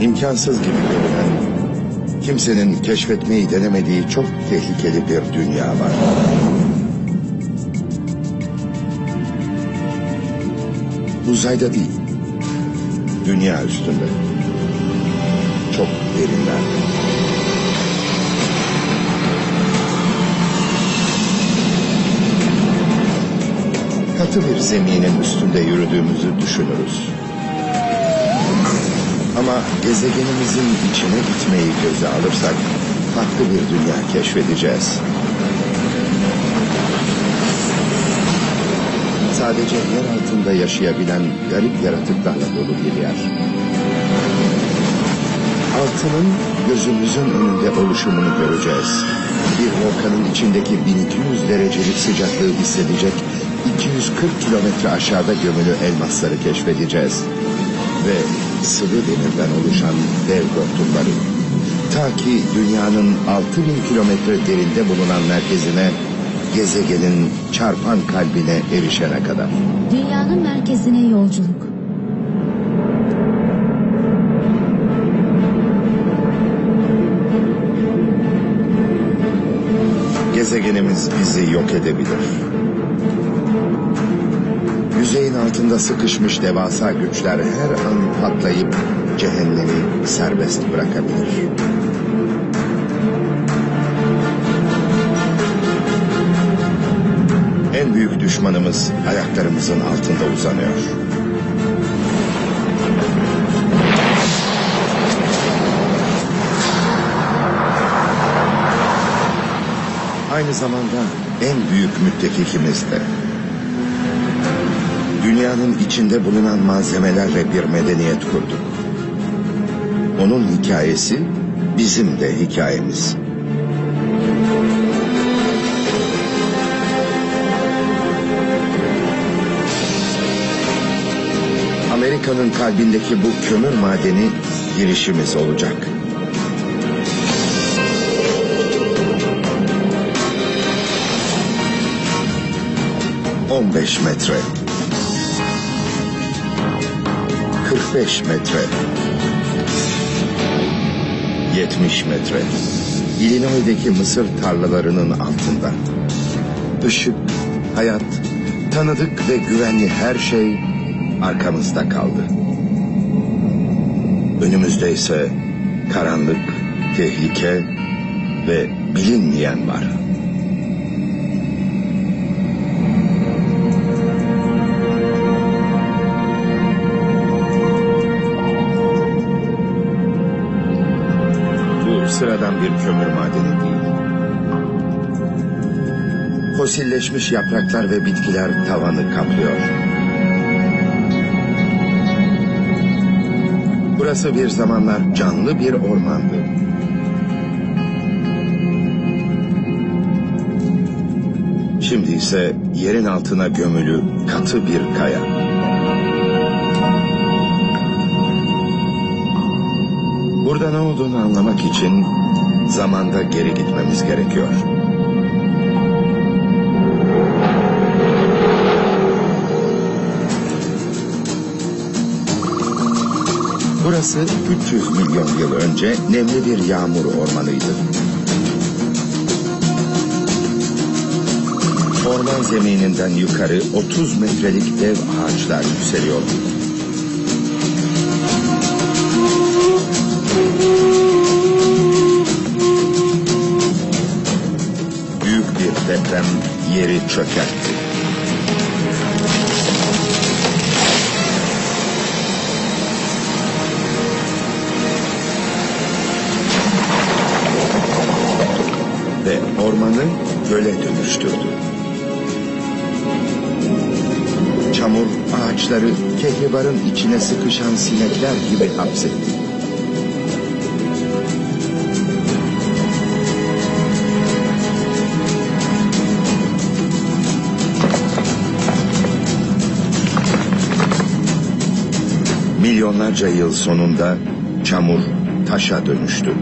İmkansız gibi görünen, kimsenin keşfetmeyi denemediği çok tehlikeli bir dünya var. Uzayda değil, dünya üstünde. Çok derinlerde. Katı bir zeminin üstünde yürüdüğümüzü düşünürüz. Ama gezegenimizin içine gitmeyi göze alırsak farklı bir dünya keşfedeceğiz. Sadece yer altında yaşayabilen garip yaratıklarla dolu bir yer. Altının gözümüzün önünde oluşumunu göreceğiz. Bir volkanın içindeki 1200 derecelik sıcaklığı hissedecek 240 kilometre aşağıda gömülü elmasları keşfedeceğiz. Ve sıvı demirden oluşan dev hortumları. Ta ki dünyanın 6000 kilometre derinde bulunan merkezine, gezegenin çarpan kalbine erişene kadar. Dünyanın merkezine yolculuk. Gezegenimiz bizi yok edebilir. Yüzeyin altında sıkışmış devasa güçler her an patlayıp cehennemi serbest bırakabilir. En büyük düşmanımız ayaklarımızın altında uzanıyor. Aynı zamanda en büyük müttefikimiz de. Dünyanın içinde bulunan malzemelerle bir medeniyet kurduk. Onun hikayesi bizim de hikayemiz. Amerika'nın kalbindeki bu kömür madeni girişimiz olacak. On beş metre. 45 metre. 70 metre. Illinois'deki mısır tarlalarının altında. Işık, hayat, tanıdık ve güvenli her şey arkamızda kaldı. Önümüzde ise karanlık, tehlike ve bilinmeyen var. Sıradan bir kömür madeni değil. Fosilleşmiş yapraklar ve bitkiler tavanı kaplıyor. Burası bir zamanlar canlı bir ormandı. Şimdi ise yerin altına gömülü katı bir kaya. Burada ne olduğunu anlamak için zamanda geri gitmemiz gerekiyor. Burası 300 milyon yıl önce nemli bir yağmur ormanıydı. Orman zemininden yukarı 30 metrelik dev ağaçlar yükseliyordu. Yeri çökertti. Ve ormanı göle dönüştürdü. Çamur ağaçları kehribarın içine sıkışan sinekler gibi hapsetti. Milyonlarca yıl sonunda çamur taşa dönüştü.